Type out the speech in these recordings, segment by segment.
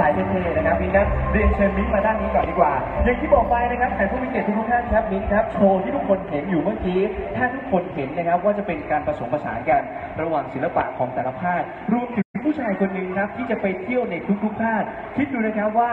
สายเท่ๆนะครับมิ้นท์นะเรียนเชิญมิ้นมาด้านนี้ก่อนดีกว่า อย่างที่บอกไปนะครับแขกผู้มีเกียรติทุกท่านครับมิ้นครับโชว์ที่ทุกคนเห็นอยู่เมื่อกี้ ถ้าทุกคนเห็นนะครับว่าจะเป็นการผสมผสานกันระหว่างศิลปะของแต่ละภาครวมถึง ผู้ชายคนหนึ่งครับที่จะไปเที่ยวในทุกๆภาคคิดดูนะครับว่า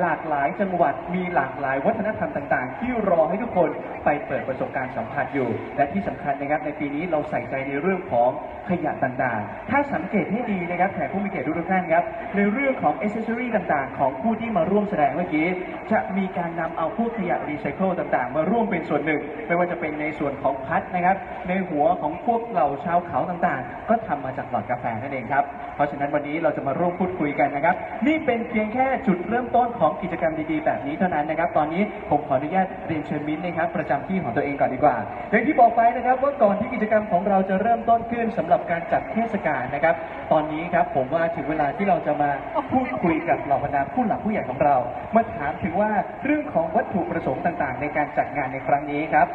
หลากหลายจังหวัดมีหลากหลายวัฒนธรรมต่างๆ ที่รอให้ทุกคนไปเปิดประสบการณ์สัมผัสอยู่ และที่สำคัญนะครับในปีนี้เราใส่ใจในเรื่องของขยะต่างๆ ถ้าสังเกตให้ดีนะครับแขกผู้มีเกียรติทุกท่านครับในเรื่องของอ c เซ s ซอรีต่างๆ ของผู้ที่มาร่วมแสดงเมื่อกี้ จะมีการนำเอาพวกขยะรีไซเคิลต่างๆ มาร่วมเป็นส่วนหนึ่ง ไม่ว่าจะเป็นในส่วนของพัดนะครับ ในหัวของพวกเหล่าชาวเขาต่างๆ ก็ทำมาจากหลอดกาแฟนั่นเองครับเราะฉะนั้นวันนี้เราจะมาร่วมพูดคุยกันนะครับ นี่เป็นเพียงแค่จุดเริ่มต้นของกิจกรรมดีๆ แบบนี้เท่านั้นนะครับ ตอนนี้ผมขออนุญาตเรียนเชิญมิ้นท์นะครับประจำที่ของตัวเองก่อนดีกว่าอย่างที่บอกไปนะครับว่าก่อนที่กิจกรรมของเราจะเริ่มต้นขึ้นสำหรับการจัดเทศกาลนะครับ ตอนนี้ครับผมว่าถึงเวลาที่เราจะมาพูดคุยกับเหล่าบรรดาผู้หลักผู้ใหญ่ของเรา มาถามถึงว่าเรื่องของวัตถุประสงค์ต่างๆ ในการจัดงานในครั้งนี้ครับ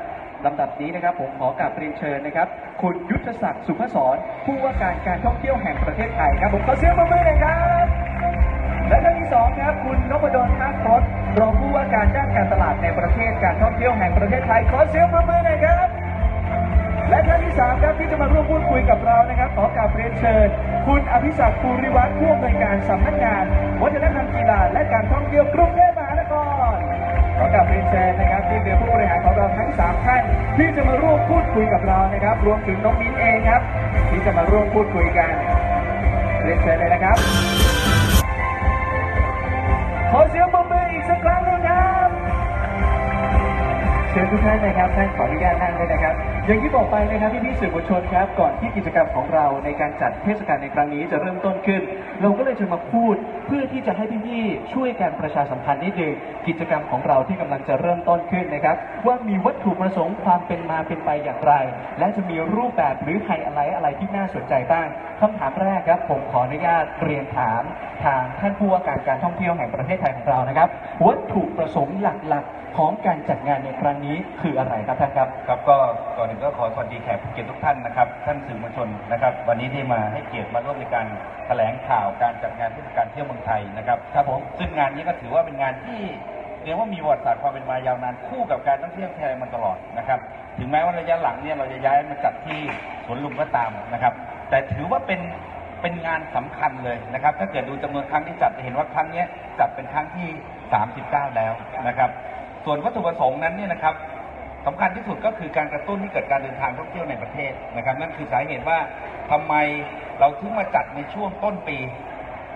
ลำดับนี้นะครับ ผมขอกราบเรียนเชิญนะครับ คุณยุทธศักดิ์สุภศรผู้ว่าการการท่องเที่ยวแห่งประเทศไทยครับ ผมขอเสียงปรบมือหน่อยครับ และท่านที่สองครับ คุณนพดลทักพจน์รองผู้ว่าการด้านการตลาดในประเทศการท่องเที่ยวแห่งประเทศไทย ขอเสียงปรบมือหน่อยครับและท่านที่สามครับที่จะมาร่วมพูดคุยกับเรานะครับ ขอกราบเรียนเชิญ คุณอภิศักดิ์ภูริวัฒน์ผู้อำนวยการสำนักงาน วัฒนธรรมกีฬาและการท่องเที่ยวกรุงเทพมหานครขอกราบเรียนเชิญนะครับ ที่เป็นผู้บริหารของเราทั้งสามท่านที่จะมาร่วมพูดคุยกับเรานะครับ รวมถึงน้องมิ้นเองครับ ที่จะมาร่วมพูดคุยกันเรียนเชิญเลยนะครับ ขอเสียงปรบมืออีกสักครั้งหนึงครับ เชิญทุกท่านนะครับท่านขออนุญาตนั่งด้วยนะครับ อย่างที่บอกไปนะครับพี่พี่ๆสื่อมวลชนครับ ก่อนที่กิจกรรมของเราในการจัดเทศกาลในครั้งนี้จะเริ่มต้นขึ้น เราก็เลยจะมาพูดเพื่อที่จะให้พี่พี่ๆช่วยกันประชาสัมพันธ์นิดนึงกิจกรรมของเราที่กำลังจะเริ่มต้นขึ้นนะครับ ว่ามีวัตถุประสงค์ความเป็นมาเป็นไปอย่างไร และจะมีรูปแบบหรือไฮไลท์อะไรที่น่าสนใจบ้างคำถามแรกครับ ผมขออนุญาตเรียนถามทางท่านผู้ว่าการการท่องเที่ยวแห่งประเทศไทยของเรานะครับ วัตถุประสงค์หลักๆ ของการจัดงานในครั้งนี้คืออะไรครับท่านครับ ครับก็ก่อนอื่นก็ขอสวัสดีแขกผู้เกียรติทุกท่านนะครับ ท่านสื่อมวลชนนะครับ วันนี้ที่มาให้เกียรติมาร่วมในการแถลงข่าวการจัดงานเทศกาลเที่ยวเมืองไทยนะครับครับผมซึ่งงานนี้ก็ถือว่าเป็นงานที่เรียกว่ามีประวัติศาสตร์ความเป็นมายาวนานคู่กับการท่องเที่ยวไทยมาตลอดนะครับ ถึงแม้ว่าระยะหลังเนี่ยเราจะย้ายมาจัดที่สวนลุมก็ตามนะครับ แต่ถือว่าเป็นเป็นงานสำคัญเลยนะครับ ถ้าเกิดดูจำนวนครั้งที่จัดจะเห็นว่าครั้งนี้จัดเป็นครั้งที่ 39 แล้วนะครับ ส่วนวัตถุประสงค์นั้นเนี่ยนะครับ สำคัญที่สุดก็คือการกระตุ้นให้เกิดการเดินทางท่องเที่ยวในประเทศนะครับ นั่นคือสาเหตุว่าทำไมเราถึงมาจัดในช่วงต้นปี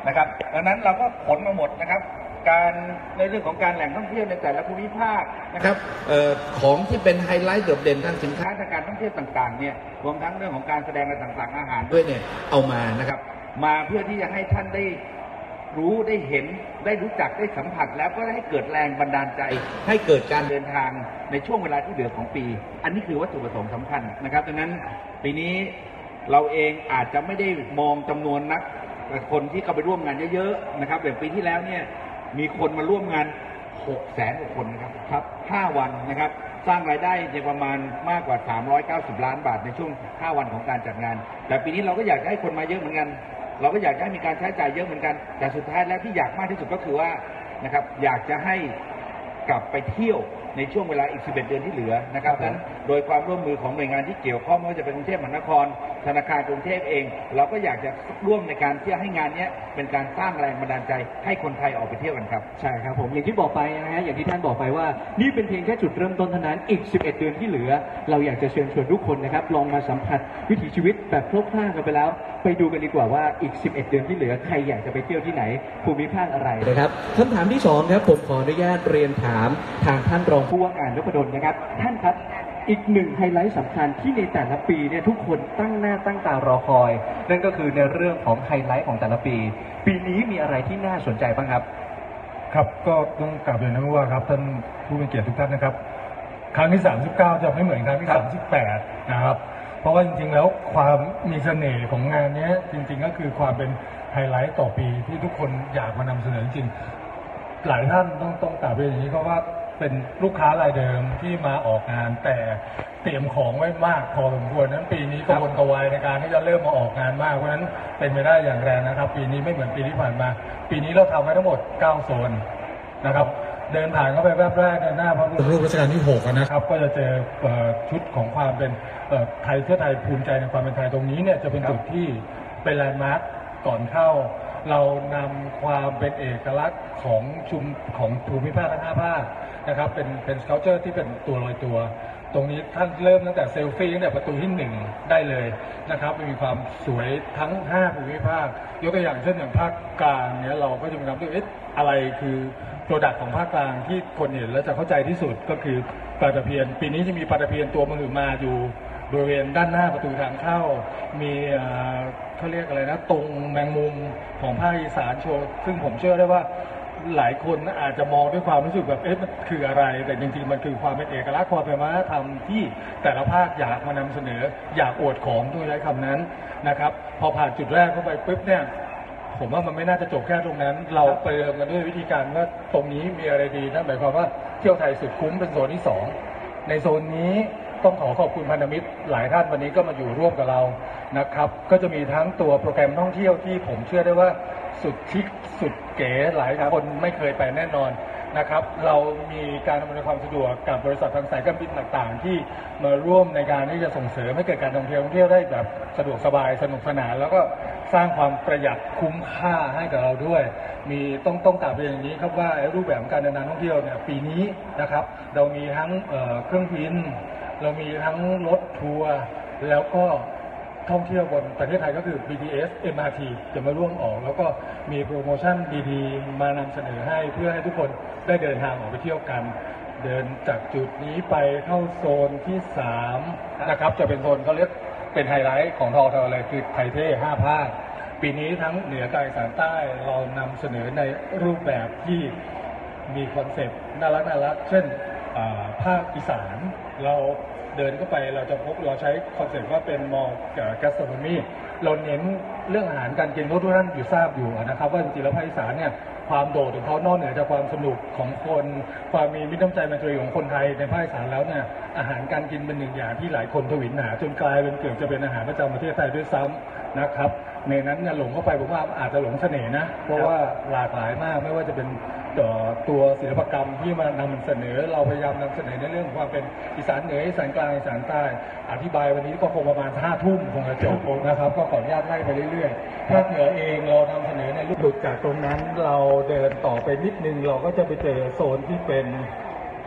นะครับ ดังนั้นเราก็ขนมาหมดนะครับ การในเรื่องของการแหล่งท่องเที่ยวในแต่ละภูมิภาคนะครับออของที่เป็นไฮไลท์โดดเด่นทางสินค้าทางการท่องเที่ยวต่างๆเนี่ยรวมทั้งเรื่องของการแสดงอะไรต่างๆอาหารด้วยเนี่ยเอามานะครับ มาเพื่อที่จะให้ท่านได้ รู้ได้เห็นได้รู้จักได้สัมผัส แล้วก็ให้เกิดแรงบันดาลใจ ให้เกิดการเดินทางในช่วงเวลาที่เหลือของปี อันนี้คือวัตถุประสงค์สำคัญนะครับดังนั้นปีนี้เราเองอาจจะไม่ได้มองจำนวนนักคนที่เข้าไปร่วมงานเยอะๆนะครับอย่างปีที่แล้วเนี่ยมีคนมาร่วมงาน6แสนกว่าคนนะครับครับ 5 วันนะครับ สร้างรายได้ในประมาณมากกว่า 390 ล้านบาทในช่วง 5 วันของการจัดงาน แต่ปีนี้เราก็อยากให้คนมาเยอะเหมือนกัน เราก็อยากให้มีการใช้จ่ายเยอะเหมือนกัน แต่สุดท้ายแล้วที่อยากมากที่สุดก็คือว่านะครับอยากจะให้กลับไปเที่ยว ในช่วงเวลาอีก 11 เดือนที่เหลือนะครับครับผมนั้นโดยความร่วมมือของหน่วยงานที่เกี่ยวข้องไม่ว่าจะเป็นกรุงเทพมหานคร ธนาคารกรุงเทพเอง เราก็อยากจะร่วมในการที่จะให้งานเนี้ยเป็นการสร้างแรงบันดาลใจให้คนไทยออกไปเที่ยวกันครับใช่ครับผมอย่างที่บอกไปนะฮะอย่างที่ท่านบอกไปว่า นี่เป็นเพียงแค่จุดเริ่มต้นเท่านั้นอีก 11 เดือนที่เหลือ เราอยากจะเชิญชวนทุกคนนะครับลองมาสัมผัสวิถีชีวิตแบบคร่าวๆกันไปแล้ว ไปดูกันดีกว่าว่าอีก 11 เดือนที่เหลือใครอยากจะไปเที่ยวที่ไหนภูมิภาคอะไรนะครับคำถามที่สองครับผมขออนุญาตเรียนถามทางท่านรองผู้ว่าการนพดลนะครับ ท่านครับอีกหนึ่งไฮไลท์สำคัญที่ในแต่ละปีเนี่ยทุกคนตั้งหน้าตั้งตารอคอย นั่นก็คือในเรื่องของไฮไลท์ของแต่ละปี ปีนี้มีอะไรที่น่าสนใจบ้างครับ ครับก็ต้องกลับเรียนนะว่าครับท่านผู้มีเกียรติทุกท่านนะครับ ครั้งที่ 39 จะไม่เหมือนครั้งที่ 38 นะครับ เพราะว่าจริงๆแล้วความมีเสน่ห์ของงานเนี้ยจริงๆก็คือความเป็นไฮไลท์ต่อปีที่ทุกคนอยากมานำเสนอจริงๆหลายท่านต้องต้องกลับเรียนอย่างนี้ก็ว่า เป็นลูกค้ารายเดิมที่มาออกงานแต่เตรียมของไว้มากพอสมควรนั้นปีนี้กระวนกระวายในการที่จะเริ่มมาออกงานมากเพราะฉะนั้นเป็นไปได้อย่างแรงนะครับ ปีนี้ไม่เหมือนปีที่ผ่านมา ปีนี้เราทำไว้ทั้งหมด 9 โซนนะครับเดินผ่านเข้าไปแวบแรกในยหน้าพระบรมรูปรัชกาลที่6นะครับ ก็จะเจอเอ่อชุดของความเป็นเอ่อไทยเพื่อไทยภูมิใจในความเป็นไทยตรงนี้เนี่ยจะเป็นจุดที่เป็นแลนด์มาร์คก่อนเข้า เรานำความเป็นเอกลักษณ์ของชุมของภูมิภาคทั้งห้าภาคนะครับเป็นเป็นสเกลเจอร์ที่เป็นตัวลอยตัว ตรงนี้ท่านเริ่มตั้งแต่เซลฟี่ตั้งแต่ประตูที่หนึ่งได้เลยนะครับมีความสวยทั้ง 5 ภูมิภาค ยกตัวอย่างเช่นอย่างภาคกลางเนี่ยเราก็จะมีความรู้เอ๊ะอะไรคือโปรดักต์ของภาคกลางที่คนเห็นแล้วจะเข้าใจที่สุดก็คือปลาตะเพียน ปีนี้จะมีปลาตะเพียนตัวมือมาอยู่ บริเวณด้านหน้าประตูทางเข้า มีเอ่อเขาเรียกอะไรนะตรงแมงมุมของภาคอีสานโชว์ ซึ่งผมเชื่อได้ว่าหลายคนอาจจะมองด้วยความรู้สึกแบบเอ๊ะมันคืออะไร แต่จริงๆ มันคือความเป็นเอกลักษณ์ความเป็นวัฒนธรรมที่แต่ละภาคอยากมานำเสนอ อยากอวดของด้วยใช้คำนั้นนะครับ พอผ่านจุดแรกเข้าไปปุ๊บเนี่ยผมว่ามันไม่น่าจะจบแค่ตรงนั้น เราเติมกันด้วยวิธีการว่าตรงนี้มีอะไรดีนั่นหมายความว่าเที่ยวไทยสุดคุ้มเป็นโซนที่สองในโซนนี้ ต้องขอขอบคุณพันธมิตรหลายท่านวันนี้ก็มาอยู่ร่วมกับเรานะครับ ก็จะมีทั้งตัวโปรแกรมท่องเที่ยวที่ผมเชื่อได้ว่าสุดชิคสุดเก๋หลายคนไม่เคยไปแน่นอนนะครับ เรามีการอำนวยความสะดวกกับบริษัททางสายการบินต่างๆ ที่มาร่วมในการที่จะส่งเสริมให้เกิดการท่องเที่ยวท่องเที่ยวได้แบบสะดวกสบายสนุกสนาน แล้วก็สร้างความประหยัดคุ้มค่าให้กับเราด้วย มีต้องต้องกลับเรียนอย่างนี้ครับว่ารูปแบบการเดินทางท่องเที่ยวเนี่ยปีนี้นะครับ เรามีทั้งเเครื่องบิน เรามีทั้งรถทัวร์แล้วก็ท่องเที่ยวบนประเทศไทยก็คือ BTS MRT จะมาร่วมออก แล้วก็มีโปรโมชั่นดีๆ มานำเสนอให้เพื่อให้ทุกคนได้เดินทางออกไปเที่ยวกัน เดินจากจุดนี้ไปเข้าโซนที่ 3 นะครับ จะเป็นโซนเขาเรียกเป็นไฮไลท์ของทอทอเลยคือไทเท่ห้าภาค ปีนี้ทั้งเหนือกลางสานใต้เรานำเสนอในรูปแบบที่มีคอนเซปต์น่ารักน่ารักเช่นภาคอีสาน เราเดินเข้าไปเราจะพบเราใช้คอนเซ็ปต์ว่าเป็นมอลล์กัสโตรมีเราเน้นเรื่องอาหารการกินเพราะทุกท่านอยู่ทราบอยู่นะครับ ว่าจริงๆแล้วภาคอีสานเนี่ยความโดดของเขานอกเหนือจากความสนุกของคน ความมีมิตรน้ำใจมันตรีของคนไทยในภาคอีสานแล้วเนี่ยอาหารการกินเป็นหนึ่งอย่างที่หลายคนทวินหาจนกลายเป็นเกือบจะเป็นอาหารประจำประเทศไทยด้วยซ้ำ นะครับ ในนั้นเนี่ยหลงเข้าไปผมว่าอาจจะหลงเสน่ห์นะ เพราะว่าหลากหลายมากไม่ว่าจะเป็นเอ่อตัวศิลปกรรมที่มานำเสนอเราพยายามนำเสนอในเรื่องของความเป็นอีสานเหนืออีสานกลางอีสานใต้ อธิบายวันนี้ก็คงประมาณห้าทุ่มคงจะจบนะครับ ก็ขออนุญาตไล่ไปเรื่อยๆภาคเหนือเองเรานำเสนอในรูปหลุดจากตรงนั้น เราเดินต่อไปนิดนึงเราก็จะไปเจอโซนที่เป็น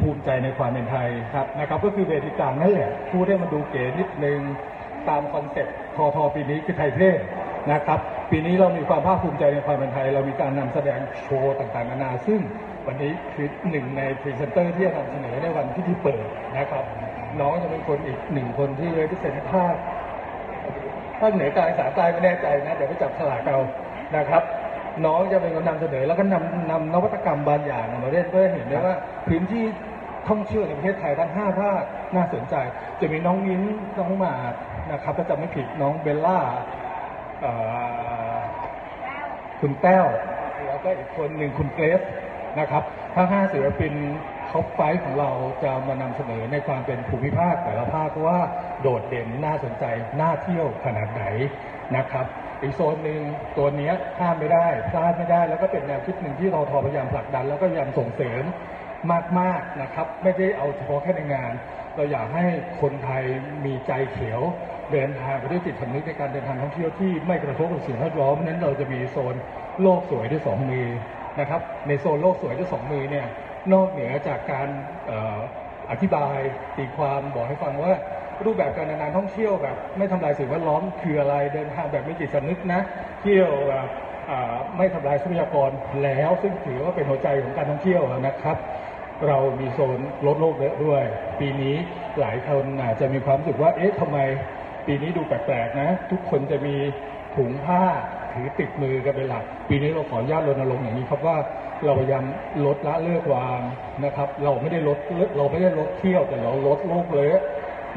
ภูมิใจในความเป็นไทยครับนะครับ ก็คือเวทีกลางนั่นแหละพูดให้มันดูเก๋นิดนึง ตามคอนเซ็ปต์ทอทอปีนี้คือไทยเท่นะครับปีนี้เรามีความภาคภูมิใจในความเป็นไทย เรามีการนำแสดงโชว์ต่างๆนานาซึ่งวันนี้คือหนึ่งในพรีเซนเตอร์ที่จะนำเสนอในวันที่ที่เปิดนะครับ น้องจะเป็นคนอีกหนึ่งคนที่เลยพิเศษภาคภาคเหนือกลางสานใต้ไม่แน่ใจนะเดี๋ยวไปจับฉลากเอานะครับ น้องจะเป็นคนนำเสนอแล้วก็นำนำนวัตกรรมบางอย่างมาเล่นเพื่อให้เห็นได้ว่าพื้นที่ท่องเที่ยวในประเทศไทยทั้งห้าภาคน่าสนใจ จะมีน้องมิ้นน้องหมา นะครับถ้าจำไม่ผิดน้องเบลล่าคุณแต้วแล้วก็อีกคนหนึ่งคุณเกรซนะครับทั้งห้าศิลปินท็อปไฟว์ของเราจะมานำเสนอในความเป็นภูมิภาคแต่ละภาคว่าโดดเด่นน่าสนใจน่าเที่ยวขนาดไหนนะครับอีกโซนหนึ่งตัวนี้ยข้ามไม่ได้พลาดไม่ได้ แล้วก็เป็นแนวคิดหนึ่งที่เราทอพยายามผลักดัน แล้วก็พยายามส่งเสริมมากๆนะครับ ไม่ได้เอาเฉพาะแค่ในงาน เราอยากให้คนไทยมีใจเขียวเดินทางไปด้วยจิตสำนึกในการเดินทางท่องเที่ยวที่ไม่กระทบกับสิ่งแวดล้อมนั้นเราจะมีโซนโลกสวยด้วยสองมือนะครับ ในโซนโลกสวยด้วยสองมือเนี่ยนอกเหนือจากการเอ่อธิบายตีความบอกให้ฟังว่ารูปแบบการเดินทางท่องเที่ยวแบบ ไม่ทำลายสิ่งแวดล้อมคืออะไรเดินทางแบบไมีจิตสำนึกนะเที่ยวแบบไม่ทำลายทรัพยากรแล้ว ซึ่งถือว่าเป็นหัวใจของการท่องเที่ยวนะครับ เรามีโซนลดโลกเยอะด้วย ปีนี้หลายคนอาจจะมีความรู้สึกว่า เอ๊ะทำไมปีนี้ดูแปลกๆนะ ทุกคนจะมีถุงผ้าถือติดมือกันเป็นหลัก ปีนี้เราขออนุญาตรณรงค์อย่างนี้ครับว่าเราพยายามลดละเลิกวางนะครับ เราไม่ได้ลดเราไม่ได้ลดเที่ยวแต่เราลดโลกเลย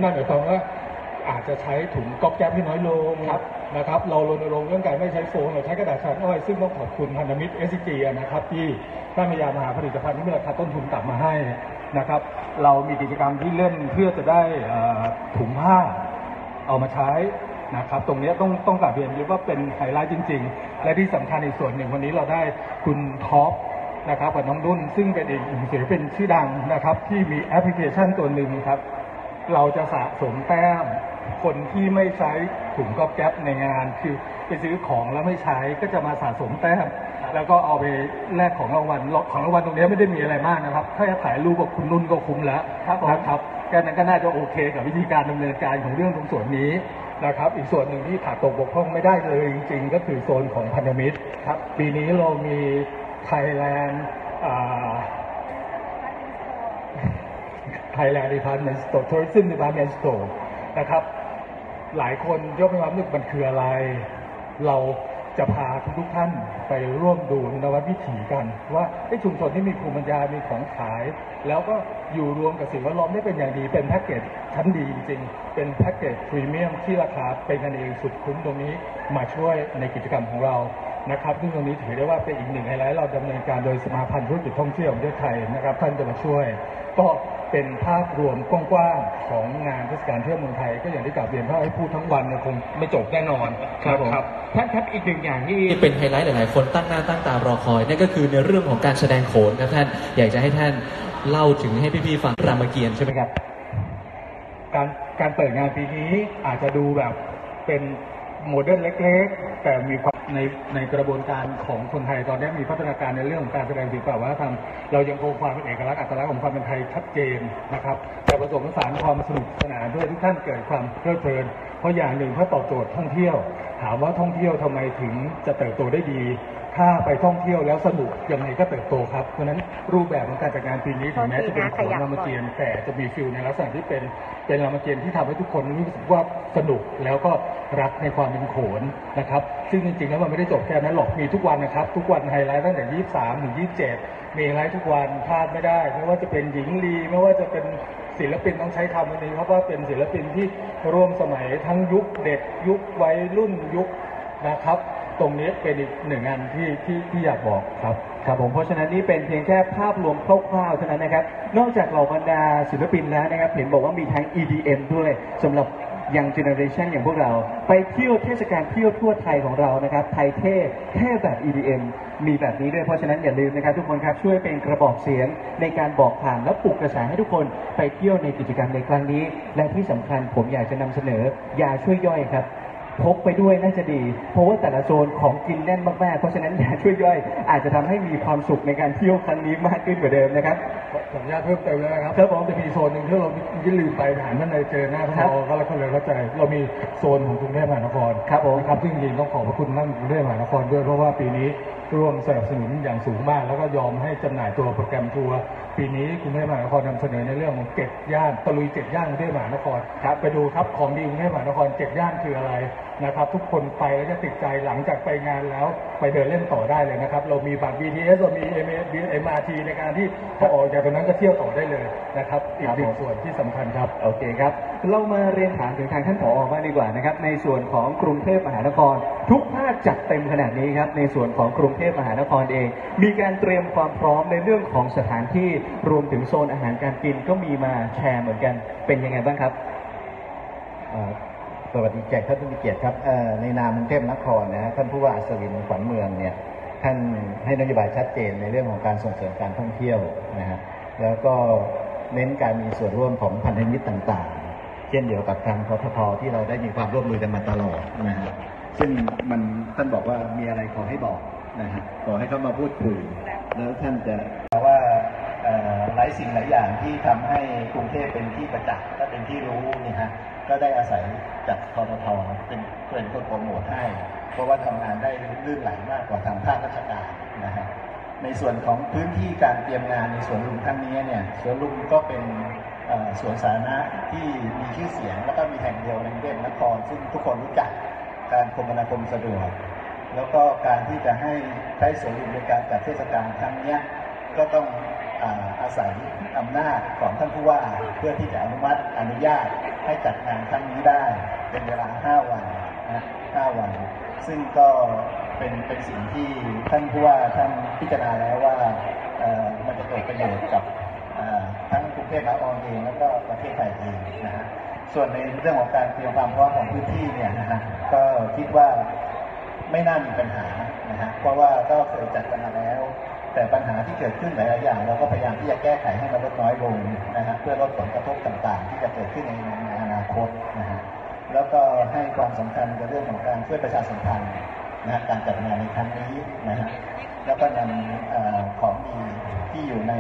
นั่นหมายความว่าอาจจะใช้ถุงก๊อบแก๊บให้น้อยลงครับ นะครับเรารณรงค์เรื่องการไม่ใช้โฟมเราใช้กระดาษชาอ้อยซึ่งต้องขอบคุณพันธมิตรเอสจีนะครับที่ท่านพยายามหาผลิตภัณฑ์ที่มีราคาต้นทุนต่ำมาให้นะครับ เรามีกิจกรรมที่เล่นเพื่อจะได้ถุงผ้าเอามาใช้นะครับ ตรงนี้ต้องต้องกลับเรียนว่าเป็นไฮไลท์จริง ๆ และที่สำคัญอีกส่วนหนึ่งวันนี้เราได้คุณท็อปนะครับกับน้องนุ่น ซึ่งเป็นอีกหนึ่งศิลปินชื่อดังนะครับ ที่มีแอปพลิเคชันตัวหนึ่งครับ เราจะสะสมแต้ม คนที่ไม่ใช้ถุงก๊อบแก๊ปในงาน คือไปซื้อของแล้วไม่ใช้ก็จะมาสะสมแต้มแล้วก็เอาไปแลกของรางวัลของรางวัลตรงนี้ไม่ได้มีอะไรมากนะครับถ้าจะถ่ายรูปกับคุณนุ่นก็คุ้มแล้วนะครับแค่นั้นก็น่าจะโอเคกับวิธีการดำเนินการของเรื่องตรงส่วนนี้นะครับ อีกส่วนหนึ่งที่ขาดตกบกพร่องไม่ได้เลยจริงๆ ก็คือโซนของพันธมิตรครับปีนี้เรามี Thailand อ่า Thailand Department Store Tourism Department Store นะครับ หลายคนยกเป็นความนึกมันคืออะไร เราจะพาทุกท่านไปร่วมดูนวัตวิถีกัน ว่าไอ้ชุมชนที่มีภูมิปัญญา มีของขาย แล้วก็อยู่รวมกับสิ่งแวดล้อมได้เป็นอย่างดี เป็นแพ็กเกจชั้นดีจริงๆ เป็นแพ็กเกจพรีเมียมที่ราคาเป็นกันเองสุดคุ้มตรงนี้มาช่วยในกิจกรรมของเรา นะครับ ซึ่งตรงนี้ถือได้ว่าเป็นอีกหนึ่งไฮไลท์เราดำเนินการโดยสมาพันธ์ธุรกิจท่องเที่ยวแห่งประเทศไทยนะครับ ท่านจะมาช่วย ก็เป็นภาพรวมกว้างๆของงานเทศกาลเที่ยวเมืองไทย ก็อย่างที่กล่าวเรียนว่าให้พูดทั้งวันเนี่ยคงไม่จบแน่นอนครับผมครับท่านครับอีกหนึ่งอย่างที่ที่เป็นไฮไลท์หลายๆ คนตั้งหน้าตั้งตารอคอยนั่นก็คือในเรื่องของการแสดงโขนครับท่านอยากจะให้ท่านเล่าถึงให้พี่ๆฟังรามเกียรติ์ใช่ไหมครับการการเปิดงานปีนี้อาจจะดูแบบเป็นโมเดิร์นเล็ก ๆ แต่มีความ ในในกระบวนการของคนไทยตอนนี้มีพัฒนาการในเรื่องของการแสดงศิลปะวัฒนธรรมเรายังคงความเป็นเอกลักษณ์อัตลักษณ์ของความเป็นไทยชัดเจนนะครับ แต่ผสมผสานความสนุกสนานด้วยทุกท่านเกิดความเพลิดเพลิน เพราะอย่างหนึ่งเพื่อตอบโจทย์ท่องเที่ยว ถามว่าท่องเที่ยวทำไมถึงจะเติบโตได้ดี ถ้าไปท่องเที่ยวแล้วสนุกยังไงก็เติบโตครับ เพราะฉะนั้นรูปแบบของการจัดงานปีนี้ถึงแม้จะเป็นโขนรามเกียรติ์แต่จะมีฟิลในลักษณะที่เป็นเป็นรามเกียรติ์ที่ทำให้ทุกคนรู้สึกว่าสนุกแล้วก็รักในความเป็นโขนนะครับ ซึ่งจริงๆแล้วมันไม่ได้จบแค่นั้นหรอกมีทุกวันนะครับ ทุกวันไฮไลท์ตั้งแต่ 23 ถึง 27 มีไฮไลท์ทุกวันพลาดไม่ได้ ไม่ว่าจะเป็นหญิงลีไม่ว่าจะเป็นศิลปินต้องใช้คำวันนี้ครับว่าเป็นศิลปินที่ร่วมสมัยทั้งยุคเด็กยุควัยรุ่นยุคนะครับ ตรงนี้เป็นอีกหนึ่งงานที่ที่ที่อยากบอกครับครับผมเพราะฉะนั้นนี่เป็นเพียงแค่ภาพรวมคร่าวๆเท่านั้นนะครับ นอกจากเหล่าบรรดาศิลปินแล้วนะครับ เห็นบอกว่ามีทั้ง EDM ด้วยสำหรับยังเจเนอเรชันอย่างพวกเรา ไปเที่ยวเทศกาลเที่ยวทั่วไทยของเรานะครับ ไทยเท่แค่แบบ EDM มีแบบนี้ด้วยเพราะฉะนั้นอย่าลืมนะครับ ทุกคนครับช่วยเป็นกระบอกเสียงในการบอกผ่านและปลุกกระแสให้ทุกคนไปเที่ยวในกิจกรรมในครั้งนี้ และที่สำคัญผมอยากจะนำเสนอยาช่วยย่อยครับ พกไปด้วยน่าจะดี เพราะว่าแต่ละโซนของกินแน่นมากๆ เพราะฉะนั้นอย่าช่วยย่อย อาจจะทำให้มีความสุขในการเที่ยวครั้งนี้มากขึ้นกว่าเดิมนะครับขออนุญาตเพิ่มเติมเลยนะครับครับผมจะมีโซนหนึ่งที่เรายิ่ลืมไปถามท่านในเจอหน้าท่านครับรอก็เลยก็เลยเข้าใจ เรามีโซนของกรุงเทพมหานครครับผม นะครับซึ่งจริงๆต้องขอบพระคุณท่านกรุงเทพมหานครด้วยเพราะว่าปีนี้ร่วมสนับสนุนอย่างสูงมาก แล้วก็ยอมให้จำหน่ายตัวโปรแกรมทัวร์ปีนี้กรุงเทพมหานครนำเสนอในเรื่องของเจ็ดย่านตะลุยเจ็ดย่านกรุงเทพมหานครครับไปดูครับของดีกรุงเทพมหานครเจ็ดย่านคืออะไร นะครับ ทุกคนไปแล้วจะติดใจหลังจากไปงานแล้วไปเดินเล่นต่อได้เลยนะครับ เรามีบัตร BTS เรามี MRT ในการที่พอออกจากตรงนั้นก็เที่ยวต่อได้เลยนะครับอีกหนึ่งส่วนที่สำคัญครับโอเคครับ เรามาเรียนถามถึงทางท่านผอบ้างดีกว่านะครับ ในส่วนของกรุงเทพมหานคร ทุกภาคจัดเต็มขนาดนี้ครับในส่วนของกรุงเทพมหานครเอง มีการเตรียมความพร้อมในเรื่องของสถานที่รวมถึงโซนอาหารการกินก็มีมาแชร์เหมือนกันเป็นยังไงบ้างครับเอ่อ สวัสดีแขกท่านผู้มีเกียรติครับในนามกรุงเทพนครนะฮะท่านผู้ว่าอัศวินขวัญเมืองเนี่ยท่านให้นโยบายชัดเจนในเรื่องของการส่งเสริมการท่องเที่ยวนะฮะแล้วก็เน้นการมีส่วนร่วมของพันธมิตรต่างๆ เช่นเดียวกับทางทททที่เราได้มีความร่วมมือกันมาตลอดนะฮะซึ่งมันท่านบอกว่ามีอะไรขอให้บอกนะฮะขอให้เขามาพูดคุยแล้วท่านจะ ลายสิ่งหลายอย่างที่ทำให้กรุงเทพเป็นที่ประจักษ์และเป็นที่รู้นี่ฮะก็ได้อาศัยจากทททเป็นเป็นคนโปรโมทให้ เพราะว่าทำงานได้ลื่นไหลมากกว่าทางภาคราชการนะฮะในส่วนของพื้นที่การเตรียมงานในสวนลุมครั้งนี้เนี่ยสวนลุมก็เป็นสวนสาธารณะที่มีชื่อเสียง แล้วก็มีแห่งเดียวในกรุงเทพนคร ซึ่งทุกคนรู้จักการคมนาคมสะดวก แล้วก็การที่จะให้ใช้สวนลุมในการจัดเทศกาลครั้งนี้ก็ต้อง อาศัยอำนาจของท่านผู้ว่าเพื่อที่จะอนุมัติอนุญาตให้จัดงานครั้งนี้ได้เป็นเวลา 5 วันนะ5วัน ซึ่งก็เป็นเป็นสิ่งที่ท่านผู้ว่าท่านพิจารณาแล้วว่าเออมันจะเกิดประโยชน์กับทั้งกรุงเทพมหานครเองแล้วก็ประเทศไทยเองนะฮะส่วนในเรื่องของการเตรียมความพร้อมของพื้นที่เนี่ยนะฮะก็คิดว่าไม่น่ามีปัญหานะฮะเพราะว่าก็เคยจัดกันมาแล้ว แต่ปัญหาที่เกิดขึ้นหลายๆอย่าง เราก็พยายามที่จะแก้ไขให้มันลดน้อยลงนะฮะเพื่อลดผลกระทบต่างๆ ที่จะเกิดขึ้นในในอนาคตนะฮะแล้วก็ให้ความสำคัญกับเรื่องของการช่วยประชาสัมพันธ์นะฮะการจัดงานในครั้งนี้นะฮะแล้วก็นำอของดีที่อยู่ใน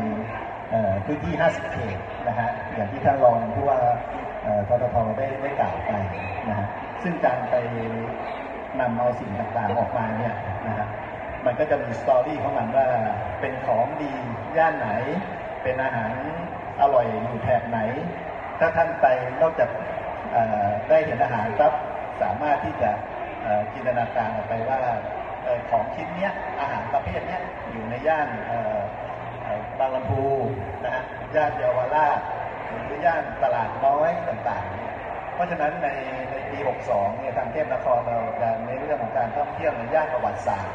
พื้นที่ 50 เขตนะฮะอย่างที่ท่านรองผู้ว่าเอ่อทททได้ได้กล่าวไปนะฮะซึ่งการไปนำเอาสิ่งต่างๆออกมาเนี่ยนะฮะ มันก็จะมีสตอรี่ของมันว่าเป็นของดีย่านไหน เป็นอาหารอร่อยอยู่แถบไหน ถ้าท่านไปนอกจากได้เห็นอาหารปั๊บสามารถที่จะจินตนาการออกไปว่าออของชิ้นนี้อาหารประเภทนี้อยู่ในย่านบางลำพูนะฮะย่านเยาวราชหรือย่านตลาดน้อยต่างๆเนี่ยเพราะฉะนั้นในในปี 62 เนี่ยทางเทพนครเราจะในเรื่องของการท่องเที่ยวในย่านประวัติศาสตร์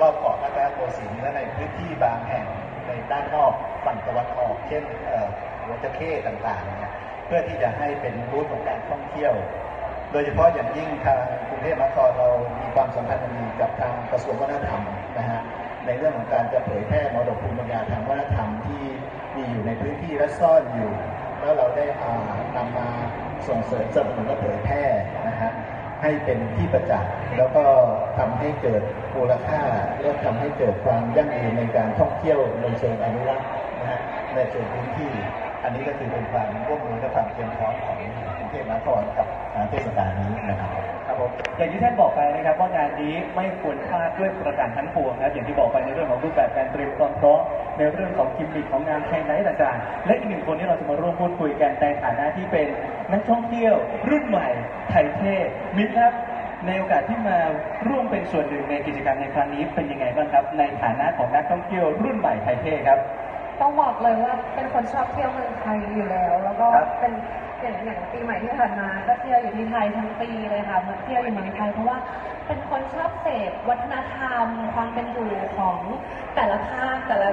รอบเกาะรัตนโกสินทร์และในพื้นที่บางแห่งในด้านนอกฝั่งตะวันออก เช่นเอ่อหัวจะเข้ต่างๆเนี่ยเพื่อที่จะให้เป็นรูทของการท่องเที่ยว โดยเฉพาะอย่างยิ่งทางกรุงเทพมหานครเรามีความสัมพันธ์ดีกับทางกระทรวงวัฒนธรรมนะฮะในเรื่องของการจะเผยแพร่มรดกภูมิปัญญาทางวัฒนธรรมที่มีอยู่ในพื้นที่และซ่อนอยู่ แล้วเราได้อ่านำมาส่งเสริมสนับสนุนและเผยแพร่นะฮะ ให้เป็นที่ประจักษ์แล้วก็ทำให้เกิดมูลค่าและทำให้เกิดความยั่งยืนในการท่องเที่ยวในเชิงอนุรักษ์นะฮะในเชิงพื้นที่ อันนี้ก็คือเป็นความร่วมมือและความเตรียมพร้อมของกรุงเทพมหานครกับเทศกาลนี้นะครับ ผมอย่างที่ท่านบอกไปนะครับว่างานนี้ไม่ควรพลาดด้วยประการทั้งปวงนะครับอย่างที่บอกไปในเรื่องของรูปแบบการเตรียมความพร้อมในเรื่องของกิมมิคของงานไฮไลท์ต่างๆ และอีกหนึ่งคนที่เราจะมาร่วมพูดคุยกันในฐานะที่เป็นนักท่องเที่ยว รุ่นใหม่ไทยเท่มิตรครับในโอกาสที่มาร่วมเป็นส่วนหนึ่งในกิจกรรมในครั้งนี้เป็นยังไงบ้างครับ ในฐานะของนักท่องเที่ยวรุ่นใหม่ไทยเท่ครับ ต้องบอกเลยว่าเป็นคนชอบเที่ยวเมืองไทยอยู่แล้ว แล้วก็ครับเป็นอย่างอย่างปีใหม่ที่ผ่านมาก็เที่ยวอยู่ที่ไทยทั้งปีเลยค่ะมาเที่ยวอยู่เมืองไทยเพราะว่าเป็นคนชอบเสพวัฒนธรรม ความเป็นอยู่ของแต่ละภาคแต่ละ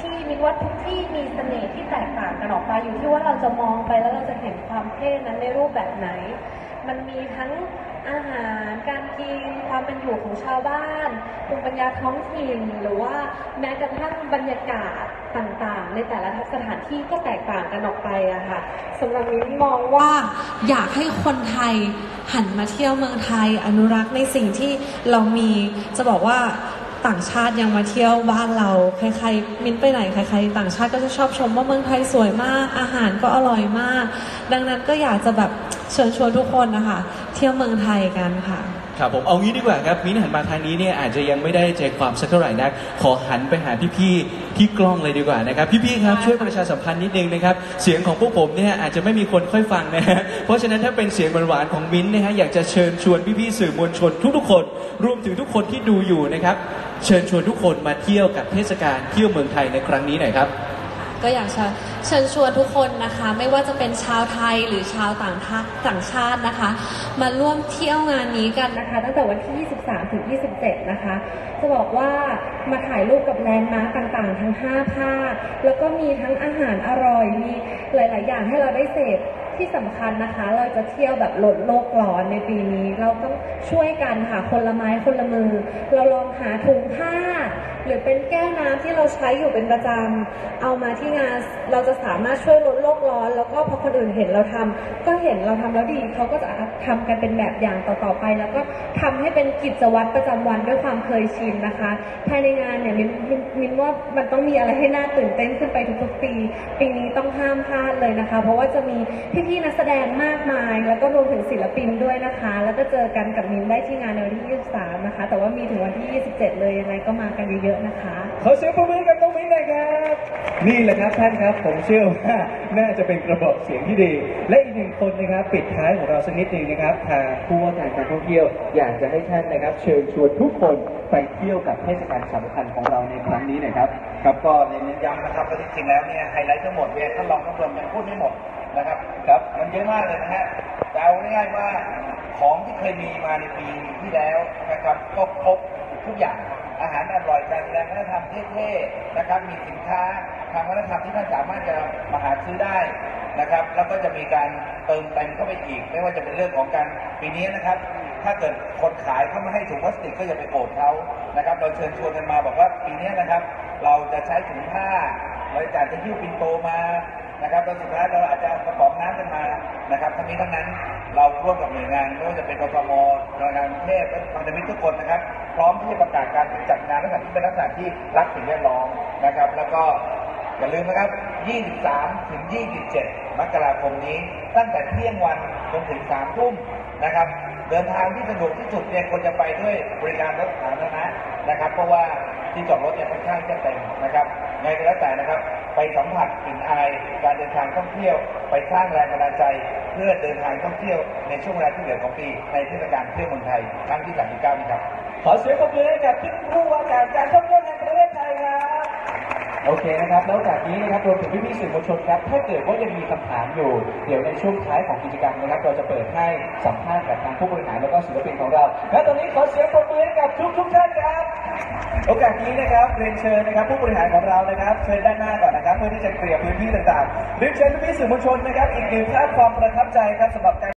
ที่มินว่าทุกที่มีเสน่ห์ที่แตกต่างกันออกไปอยู่ที่ว่าเราจะมองไปแล้วเราจะเห็นความเท่นั้นในรูปแบบไหน มันมีทั้ง อาหาร การกิน ความเป็นอยู่ของชาวบ้านภูมิปัญญาท้องถิ่น หรือว่าแม้กระทั่งบรรยากาศต่างๆ ในแต่ละสถานที่ก็แตกต่างกันออกไปอะค่ะสำหรับมิ้นมองว่าอยากให้คนไทยหันมาเที่ยวเมืองไทย อนุรักษ์ในสิ่งที่เรามีจะบอกว่าต่างชาติยังมาเที่ยวบ้านเราใครๆมิ้นไปไหนใครๆต่างชาติก็จะชอบชมว่าเมืองไทยสวยมาก อาหารก็อร่อยมาก ดังนั้นก็อยากจะแบบเชิญชวนทุกคนนะคะ เที่ยวเมืองไทยกันค่ะ ครับผมเอางี้ดีกว่าครับมิ้นหันมาทางนี้เนี่ยอาจจะยังไม่ได้ใจความสักเท่าไหร่นักขอหันไปหาพี่ๆที่กล้องเลยดีกว่านะครับพี่ๆครับช่วยประชาสัมพันธ์นิดนึงนะครับเสียงของพวกผมเนี่ยอาจจะไม่มีคนค่อยฟังนะฮะเพราะฉะนั้นถ้าเป็นเสียงหวานๆของมิ้นนะฮะอยากจะเชิญชวนพี่ๆสื่อมวลชนทุกๆคนรวมถึงทุกคนที่ดูอยู่นะครับเชิญชวนทุกคนมาเที่ยวกับเทศกาลเที่ยวเมืองไทยในครั้งนี้หน่อยครับ ก็อยากเชิญชวนทุกคนนะคะ ไม่ว่าจะเป็นชาวไทยหรือชาวต่างต่างชาตินะคะ มาร่วมเที่ยวงานนี้กันนะคะ ตั้งแต่วันที่ 23 ถึง 27 นะคะ จะบอกว่ามาถ่ายรูปกับแลนด์มาร์คต่างๆ ทั้ง 5 ภาค แล้วก็มีทั้งอาหารอร่อย มีหลาย ๆ อย่างให้เราได้เสพที่สำคัญนะคะ เราจะเที่ยวแบบลดโลกร้อนในปีนี้ เราต้องช่วยกันค่ะคนละไม้คนละมือ เราลองหาถุงผ้า หรือเป็นแก้วน้ำที่เราใช้อยู่เป็นประจำเอามาที่งานเราจะสามารถช่วยลดโลกร้อน แล้วก็พอคนอื่นเห็นเราทำก็เห็นเราทำแล้วดีเขาก็จะทำกันเป็นแบบอย่างต่อๆไป แล้วก็ทำให้เป็นกิจวัตรประจำวันด้วยความเคยชินนะคะ ภายในงานเนี่ยมินมินมินว่ามันต้องมีอะไรให้น่าตื่นเต้นขึ้นไปทุกๆปี ปีนี้ต้องห้ามพลาดเลยนะคะ เพราะว่าจะมีพี่ๆนักแสดงมากมาย แล้วก็รวมถึงศิลปินด้วยนะคะ แล้วก็เจอกันกับมินได้ที่งานในวันที่ 23 นะคะ แต่ว่ามีถึงวันที่ 27 เลยยังไงก็มากันเยอะๆนะคะขอเสียงปรบมือกับน้องมิ้นหน่อยครับ นี่แหละครับท่านครับ ผมเชื่อว่าน่าจะเป็นกระบอกเสียงที่ดี และอีกหนึ่งคนนะครับ ปิดท้ายของเราสักนิดหนึงนะครับทางผู้ว่าการการท่องเที่ยว อยากจะให้ท่านนะครับ เชิญชวนทุกคนไปเที่ยวกับเทศกาลสำคัญของเราในครั้งนี้หน่อยครับครับก็เน้นย้ำนะครับว่าจริงๆแล้วเนี่ยไฮไลท์ทั้งหมดเนี่ยท่านรองท่านรองยังพูดไม่หมดนะครับครับมันเยอะมากเลยนะฮะแต่เอาง่ายๆว่าของที่เคยมีมาในปีที่แล้วนะครับก็ครบ ทุกอย่างอาหารอร่อยการแสดงวัฒนธรรมเท่ๆนะครับ มีสินค้าทางวัฒนธรรมที่ท่านสามารถจะมาหาซื้อได้นะครับ แล้วก็จะมีการเติมเต็มเข้าไปอีก ไม่ว่าจะเป็นเรื่องของการปีนี้นะครับ ถ้าเกิดคนขายเขาไม่ให้ถุงพลาสติกก็อย่าไปโกรธเขานะครับ เราเชิญชวนกันมาบอกว่าปีนี้นะครับ เราจะใช้ถุงผ้าเราจะจะหิ้วปินโตมานะครับแล้วสุดท้ายเราอาจจะกระป๋องน้ำกันมานะครับ ทั้งนี้ทั้งนั้นเราร่วมกับหน่วยงานไม่ว่าจะเป็นกฟมหน่วยงานกรุงเทพและพันธมิตรทุกคนนะครับ พร้อมที่จะประกาศการจัดงานลักษณะที่เป็นลักษณะที่รักสิ่งแวดล้อมนะครับ แล้วก็อย่าลืมนะครับ 23 ถึง 27 มกราคมนี้ ตั้งแต่เที่ยงวันจนถึง3ทุ่มนะครับ เดินทางที่สะดวกที่สุดเนี่ยควรจะไปด้วยบริการรถสาธารณะ นะครับ เพราะว่าที่จอดรถเนี่ยค่อนข้างจะเต็มนะครับไงก็แล้วแต่นะครับ ไปสัมผัสกลิ่นอายการเดินทางท่องเที่ยว ไปสร้างแรงบันดาลใจ เพื่อเดินทางท่องเที่ยวในช่วงเวลาที่เหลือของปี ในเทศกาลเที่ยวเมืองไทยครั้งที่39นี้ครับขอเสียงปรบมือให้กับท่านผู้ว่าการการท่องเที่ยวแห่งประเทศไทยครับ โอเคนะครับแล้วจากนี้นะครับรวมถึงพี่ๆสื่อมวลชนครับ ถ้าเกิดว่ายังมีคำถามอยู่ เดี๋ยวในช่วงท้ายของกิจกรรมนะครับ เราจะเปิดให้สัมภาษณ์กับทางผู้บริหารแล้วก็ศิลปินของเรา และตอนนี้ขอเสียงปรบมือให้กับทุกทุกๆท่านครับ โอกาสนี้นะครับเรียนเชิญนะครับ ผู้บริหารของเรานะครับ เชิญด้านหน้าก่อนนะครับเพื่อที่จะเคลียร์พื้นที่ต่างๆเรียนเชิญพี่ๆสื่อมวลชนนะครับ อีกหนึ่งภาพความประทับใจครับสำหรับการ